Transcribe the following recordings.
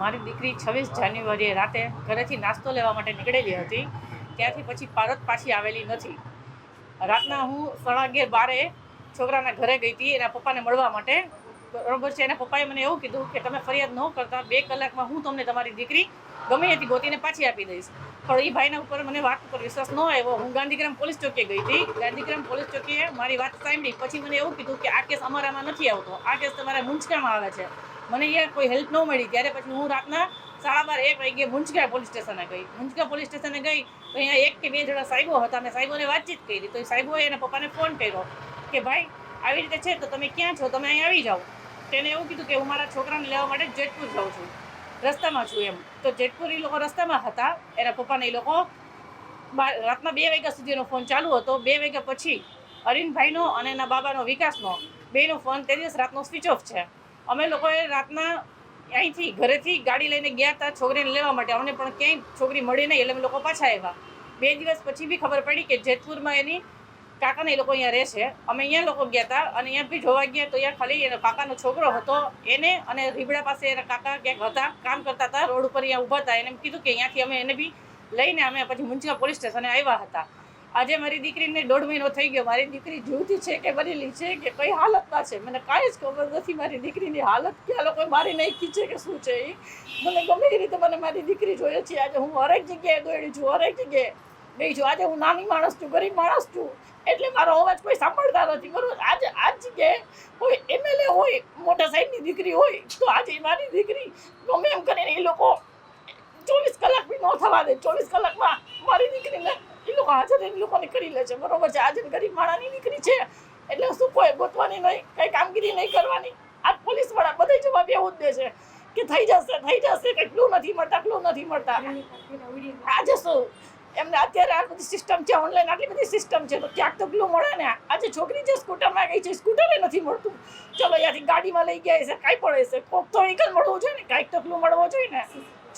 મારી દીકરી છવ્વીસ જાન્યુઆરીએ રાતે ઘરેથી નાસ્તો લેવા માટે નીકળેલી હતી. ત્યાંથી પછી પારત પાછી આવેલી નથી. રાતના હું સાડા અગિયાર બારે છોકરાના ઘરે ગઈ હતી એના પપ્પાને મળવા માટે. બરોબર છે, એના પપ્પાએ મને એવું કીધું કે તમે ફરિયાદ ન કરતા, બે કલાકમાં હું તમને તમારી દીકરી ગમે હતી ગોતીને પાછી આપી દઈશ. પણ એ ભાઈના ઉપર મને વાત ઉપર વિશ્વાસ ન આવ્યો. હું ગાંધીગ્રામ પોલીસ ચોકીએ ગઈ હતી. ગાંધીગ્રામ પોલીસ ચોકીએ મારી વાત સાંભળી. પછી મને એવું કીધું કે આ કેસ અમારામાં નથી આવતો. આ કેસ તમારા મુંચકામાં આવે છે. મને અહીંયા કોઈ હેલ્પ ન મળી. ત્યારે પછી હું રાતના સાડા બાર, એક વાગે મુંજકા પોલીસ સ્ટેશને ગઈ. મુંજકા પોલીસ સ્ટેશને ગઈ, તો અહીંયા એક કે બે જણા સાહેબો હતા. મેં સાહેબોને વાતચીત કરી. તો એ સાહેબોએ એના પપ્પાને ફોન કર્યો કે, ભાઈ, આવી રીતે છે તો તમે ક્યાં છો? તમે અહીં આવી જાઓ. તેને એવું કીધું કે, હું મારા છોકરાને લેવા માટે જેતપુર જાઉં છું. રસ્તામાં છું એમ. તો જેતપુર એ લોકો રસ્તામાં હતા. એના પપ્પાને એ લોકો રાતના બે વાગ્યા સુધીનો ફોન ચાલુ હતો. બે વાગ્યા પછી અરીનભાઈનો અને એના બાબાનો વિકાસનો બેનો ફોન. તે દિવસ રાતનો સ્વિચ ઓફ છે. અમે લોકોએ રાતના અહીંથી ઘરેથી ગાડી લઈને ગયા હતા છોકરીને લેવા માટે. અમને પણ ક્યાંય છોકરી મળી નહીં એટલે અમે લોકો પાછા આવ્યા. બે દિવસ પછી બી ખબર પડી કે જેતપુરમાં એની કાકાને એ લોકો અહીંયા રહે છે અમે અહીંયા લોકો ગયા હતા અને અહીંયા બી જોવા ગયા તો અહીંયા ખાલી એનો કાકાનો છોકરો હતો. એને અને રીબડા પાસે એના કાકા ક્યાંક હતા, કામ કરતા હતા, રોડ ઉપર અહીંયા ઊભા હતા. એને એમ કીધું કે અહીંયાથી અમે એને બી લઈને અમે પછી મુંચકા પોલીસ સ્ટેશને આવ્યા હતા. આજે મારી દીકરીને દોઢ મહિનો થઈ ગયો. મારી દીકરી જીવતી છે કે મરેલી છે કે કઈ હાલતમાં છે? મને કાંઈ જ ખબર નથી મારી દીકરીની હાલત કે આ લોકોએ મારી નાખી છે કે શું છે એ મને ગમે એ રીતે મને મારી દીકરી જોઈએ છે. આજે હું હરેક જગ્યાએ દોડી છું, હરેક જગ્યાએ ગઈ છું. આજે હું નાની માણસ છું, ગરીબ માણસ છું. એટલે મારો અવાજ કોઈ સાંભળતા નથી. બરોબર આજે આ જગ્યાએ કોઈ એમએલએ હોય, મોટા સાહેબની દીકરી હોય, તો આજે મારી દીકરી ગમે એમ કરીને એ લોકો ચોવીસ કલાક બી ન થવા દે. ચોવીસ કલાકમાં લોકો હાજર એ લોકોને કરી લે છે. બરોબર છે? આજે ગરીબ માણાની નીકળી છે. એટલે શું કોઈ ગોતવાની નહીં, કઈ કામગીરી નહીં કરવાની? આ પોલીસવાળા બધે જવાબ એવું જ દે છે કે થઈ જશે થઈ જશે કેટલું નથી મળતા ક્લુ નથી મળતા. આજે શું? એમને અત્યારે આ બધી સિસ્ટમ છે ઓનલાઈન આટલી બધી સિસ્ટમ છે, તો ક્યાંક તો ક્લુ મળે ને. આજે છોકરી જે સ્કૂટરમાં ગઈ છે સ્કૂટરે નથી મળતું. ચલો અહીંયાથી ગાડીમાં લઈ ગયા છે, કાંઈ પડે છે કોક તો જ મળવું જોઈએ ને, કાંઈક તો ક્લુ મળવો જોઈએ ને.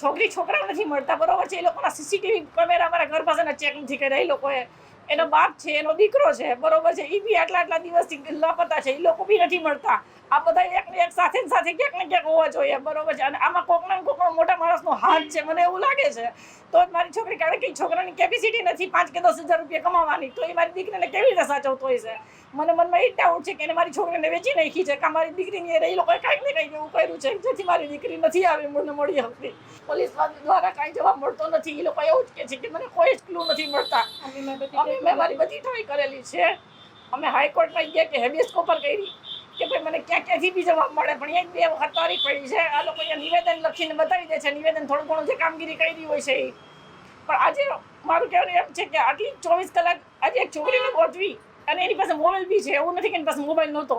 છોકરી છોકરા નથી મળતા, બરોબર છે? એ લોકોના સીસીટીવી કેમેરા અમારા ઘર પાસેના ચેક નથી કર્યા. એ લોકોએ એનો બાપ છે એનો દીકરો છે બરોબર છે એ બી આટલા આટલા દિવસથી લાપતા છે એ લોકો બી નથી મળતા. આ બધા એક ને એક સાથે ને સાથે ક્યાંક ને ક્યાંક હોવા જોઈએ બરોબર છે. અને આમાં કોકના કોકનો મોટા માણસનો હાથ છે મને એવું લાગે છે. તો મારી છોકરી કારણ કે છોકરાની કેપેસિટી નથી પાંચ કે દસ હજાર રૂપિયા કમાવાની. તો એ મારી દીકરીને કેવી રીતે સાચવતો હોય છે મને મનમાં એ ડાઉટ છે કે એને મારી છોકરીને વેચી નાખી છે કે મારી દીકરીની એ લોકોએ કાંઈક ને કંઈક એવું કર્યું છે જેથી મારી દીકરી નથી આવી મને મળી હતી પોલીસ દ્વારા કાંઈ જવાબ મળતો નથી. એ લોકો એવું જ કહે છે કે મને કોઈ જ ક્લુ નથી મળતા. અમે મેં મારી બધી ટ્રાય કરેલી છે. અમે હાઈકોર્ટમાં ગયા કે હેબિયસ કોપર કરી, કે ભાઈ મને ક્યાં ક્યાંથી બી જવાબ મળે, પણ એક બે વખત તારીખ પડી છે. આ લોકો અહીંયા નિવેદન લખીને બતાવી દે છે. નિવેદન થોડું ઘણું જે કામગીરી કરી હોય છે એ. પણ આજે મારું કહેવાનું એમ છે કે આટલી ચોવીસ કલાક આજે એક છોકરીને ગોઠવી અને એની પાસે મોબાઈલ બી છે, એવું નથી કે એની પાસે મોબાઈલ નહોતો.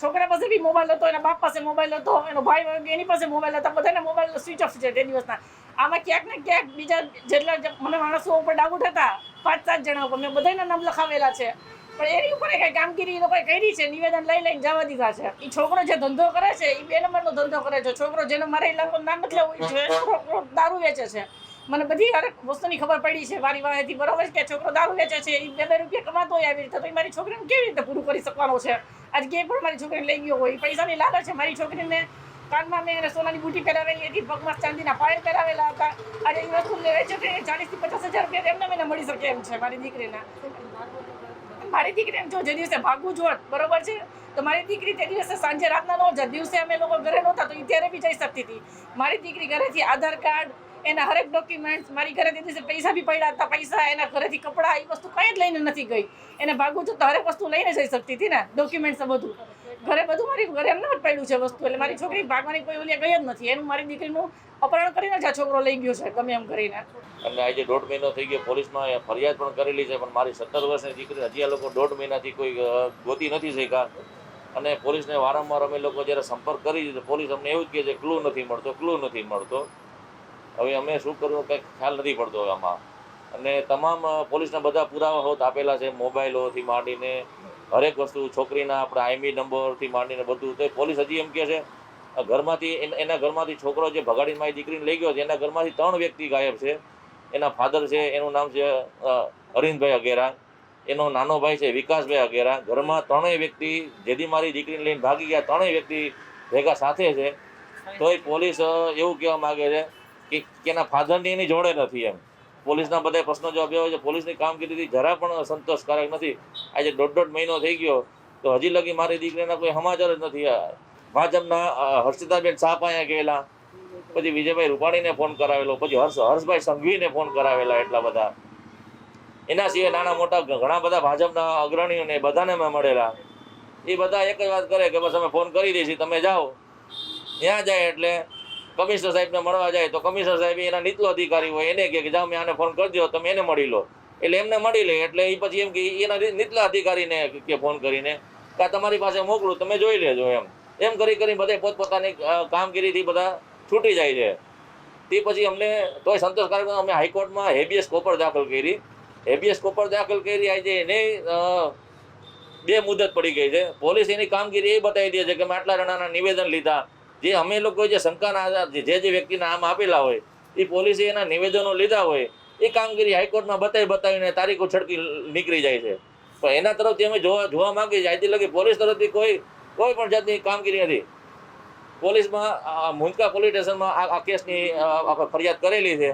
છોકરા પાસે બી મોબાઈલ હતો, એના બાપ પાસે મોબાઈલ હતો, એનો ભાઈ એની પાસે મોબાઈલ હતા, બધાને મોબાઈલ સ્વિચ ઓફ છે તે દિવસના. આમાં ક્યાંક ને ક્યાંક બીજા જેટલા મને માણસો ઉપર ડાઉટ હતા. પાંચ સાત જણા ઉપર. મેં બધાના નામ લખાવેલા છે. પણ એની ઉપર કઈ કામગીરી એ લોકોએ કરી છે. નિવેદન લઈ લઈને જવા દીધા છે. એ છોકરો જે ધંધો કરે છે એ બે નંબરનો ધંધો કરે છે. છોકરો જેનો મારે એ લોકો નામ નથી લેવું છે છોકરો દારૂ વેચે છે. મને બધી હરેક વસ્તુની ખબર પડી છે. મારી વાહેથી બરોબર કે છોકરો દારૂ વેચે છે. એ બે બે રૂપિયા કમાતો હોય આવી રીતે. તો એ મારી છોકરીને કેવી રીતે પૂરું કરી શકવાનો છે? આજ ક્યાંય પણ મારી છોકરીને લઈ ગયો હોય. પૈસાની લાલચ છે. મારી છોકરીને કાનમાં મેં એને સોનાની બુટી પહેરાવેલી હતી, પગમાં ચાંદીના પાયલ પહેરાવેલા હતા. અને એ વસ્તુ લેવે છે તો ચાલીસથી પચાસ હજાર રૂપિયા એમને મને મળી શકે એમ છે, મારી દીકરીના. મારી દીકરીને જો, જે દિવસે ભાગવું જોત, બરોબર છે? તો મારી દીકરી તે દિવસે સાંજે રાતના નો જ દિવસે અમે લોકો ઘરે નહોતા, તો ત્યારે બી જઈ શકતી હતી. મારી દીકરી ઘરેથી આધાર કાર્ડ, એના હરેક ડોક્યુમેન્ટ્સ મારી ઘરે તે દિવસે પૈસા બી પડ્યા હતા, પૈસા, એના ઘરેથી કપડાં એ વસ્તુ કંઈ જ લઈને નથી ગઈ. એને ભાગવું તો હરેક વસ્તુ લઈને જઈ શકતી હતી ને ડોક્યુમેન્ટ્સ બધું. ઘરે બધું મારી ઘરે એમ ના પડ્યું છે વસ્તુ, એટલે મારી છોકરી ભાગવાની કોઈ ઓલી ગઈ જ નથી. એનું મારી દીકરીનું અપહરણ કરીને જ આ છોકરો લઈ ગયો છે, ગમે એમ કરીને. અને આજે દોઢ મહિનો થઈ ગયો પોલીસમાં ફરિયાદ પણ કરેલી છે, પણ મારી સત્તર વર્ષની દીકરી, હજી આ લોકો દોઢ મહિનાથી કોઈ ગોતી નથી શીખા અને પોલીસને વારંવાર અમે લોકો જ્યારે સંપર્ક કરી દીધો પોલીસ અમને એવું જ કહે છે ક્લુ નથી મળતો ક્લુ નથી મળતો. હવે અમે શું કરવું કંઈક ખ્યાલ નથી પડતો હવે આમાં. અને તમામ પોલીસના બધા પુરાવા હોત આપેલા છે, મોબાઈલોથી માંડીને હરેક વસ્તુ, છોકરીના આપણા આઈમી નંબરથી માંડીને બધું. તો પોલીસ હજી એમ કહે છે ઘરમાંથી, એના ઘરમાંથી છોકરો જે ભગાડીને મારી દીકરીને લઈ ગયો છે, એના ઘરમાંથી ત્રણ વ્યક્તિ ગાયબ છે. એના ફાધર છે, એનું નામ છે અરવિંદભાઈ અગેરા. એનો નાનો ભાઈ છે, વિકાસભાઈ અગેરા. ઘરમાં ત્રણેય વ્યક્તિ જેથી મારી દીકરીને લઈને ભાગી ગયા, ત્રણેય વ્યક્તિ ભેગા સાથે છે. તોય પોલીસ એવું કહેવા માંગે છે કે એના ફાધરની એની જોડે નથી એમ. પોલીસના બધા પ્રશ્નો જવાબ હોય છે. પોલીસની કામગીરીથી જરા પણ સંતોષકારક નથી. આજે દોઢ દોઢ મહિનો થઈ ગયો, તો હજી લગી મારી દીકરીના કોઈ સમાચાર જ નથી. ભાજપના હર્ષિતાબેન શાહ અહીંયા ગયેલા, પછી વિજયભાઈ રૂપાણીને ફોન કરાવેલો, પછી હર્ષ, હર્ષભાઈ સંઘવીને ફોન કરાવેલા એટલા બધા. એના સિવાય નાના મોટા ઘણા બધા ભાજપના અગ્રણીઓને બધાને મેં મળેલા. એ બધા એક જ વાત કરે કે બસ અમે ફોન કરી દઈશું, તમે જાઓ. ત્યાં જાય એટલે કમિશનર સાહેબને મળવા જાય તો કમિશનર સાહેબ એના નીચલો અધિકારી હોય, એને કે જાઓ, મેં આને ફોન કરજો, તમે એને મળી લો. એટલે એમને મળી લે, એટલે એ પછી એમ કે એના નીચલા અધિકારીને કે ફોન કરીને કે તમારી પાસે મોકલું, તમે જોઈ લેજો એમ. એમ કરી કરી બધે પોતપોતાની કામગીરીથી બધા છૂટી જાય છે. તે પછી અમને તોય સંતોષકારક અમે હાઈકોર્ટમાં હેબિયસ કોપર દાખલ કરી. હેબિયસ કોપર દાખલ કરી આજે એને બે મુદત પડી ગઈ છે. પોલીસ એની કામગીરી એ બતાવી દે છે કે અમે આટલા જણાના નિવેદન લીધા. જે અમે લોકો જે શંકાના આધાર જે જે વ્યક્તિના નામ આપેલા હોય, એ પોલીસે એના નિવેદનો લીધા હોય, એ કામગીરી હાઈકોર્ટમાં બતાવી બતાવીને તારીખો છડકી નીકળી જાય છે. પણ એના તરફથી અમે જોવા જોવા માંગીએ છીએ આજથી લગી પોલીસ તરફથી કોઈ કોઈ પણ જાતની કામગીરી નથી. પોલીસમાં, આ પોલીસ સ્ટેશનમાં આ કેસની ફરિયાદ કરેલી છે.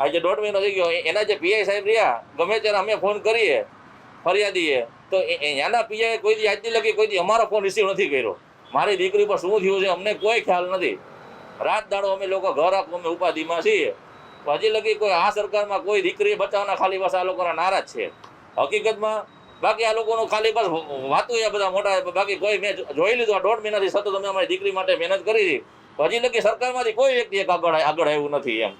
આજે દોઢ મહિનો થઈ ગયો એના જે પીઆઈ સાહેબ રહ્યા, ગમે ત્યારે અમે ફોન કરીએ ફરિયાદીએ, તો એના પીઆઈ કોઈ દી આજથી લગી કોઈ દી અમારો ફોન રિસીવ નથી કર્યો. મારી દીકરી પર શું થયું છે અમને કોઈ ખ્યાલ નથી. રાત દાડો અમે લોકો ઘર આપો અમે ઉપાધિમાં છીએ. હજી લગી કોઈ આ સરકારમાં કોઈ દીકરી બચાવવાના ખાલી બસ આ લોકોના નારાજ છે. હકીકતમાં બાકી આ લોકોનું ખાલી બસ વાતું એ બધા મોટા. બાકી કોઈ મેં જોઈ લીધું આ દોઢ મહિનાથી સતત અમે અમારી દીકરી માટે મહેનત કરી હતી. હજી લગી સરકારમાંથી કોઈ વ્યક્તિ આગળ આગળ આવ્યું નથી એમ.